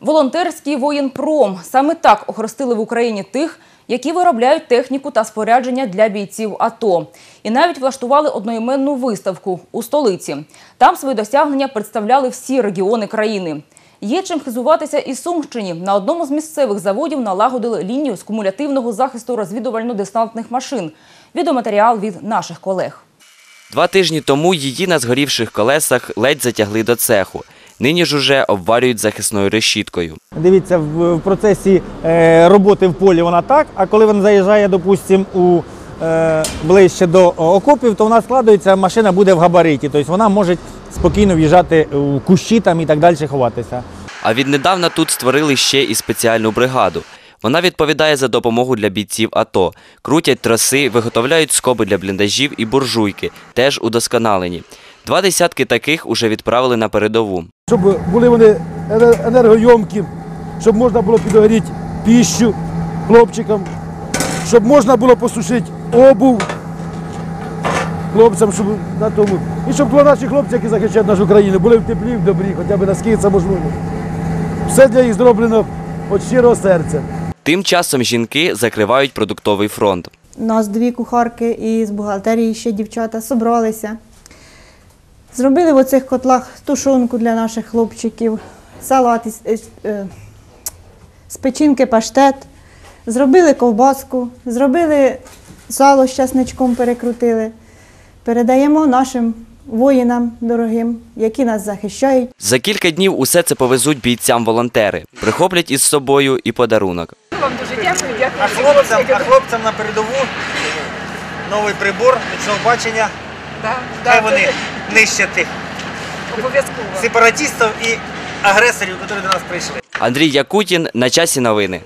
Волонтерський воєнпром саме так охрестили в Україні тих, які виробляють техніку та спорядження для бійців АТО. І навіть влаштували одноіменну виставку у столиці. Там свої досягнення представляли всі регіони країни. Є чим хизуватися і Сумщині. На одному з місцевих заводів налагодили лінію з кумулятивного захисту розвідувально-десантних машин. Відеоматеріал від наших колег. Два тижні тому її на згорівших колесах ледь затягли до цеху. Нині ж уже обварюють захисною решіткою. Дивіться, в, в процесі е, роботи в полі вона так, а коли вона заїжджає, допустимо, у, е, ближче до окопів, то вона складується, машина буде в габариті. Тобто вона може спокійно в'їжджати у кущі там і так далі ховатися. А віднедавна тут створили ще і спеціальну бригаду. Вона відповідає за допомогу для бійців АТО. Крутять троси, виготовляють скоби для бліндажів і буржуйки, теж удосконалені. Два десятки таких уже відправили на передову. Щоб були вони ене- енергойомкі, щоб можна було підогріти піщу хлопчикам, щоб можна було посушити обув хлопцям, щоб на тому. І щоб були наші хлопці, які захищають нашу країну, були в теплі, в добрі, хоча б наскільки це можливо. Все для їх зроблено від щирого серця. Тим часом жінки закривають продуктовий фронт. У нас дві кухарки і з бухгалтерії ще дівчата зібралися. Зробили в оцих котлах тушонку для наших хлопчиків, салат із е, е, з печінки паштет, зробили ковбаску, зробили сало з часничком перекрутили. Передаємо нашим воїнам дорогим, які нас захищають. За кілька днів усе це повезуть бійцям волонтери. Прихоплять із собою і подарунок. Вам А хлопцям, а хлопцям на передову новий прибор нічного бачення. Хай вони нищать Обов'язково. сепаратистів і агресорів, які до нас прийшли. Андрій Якутін на часі новини.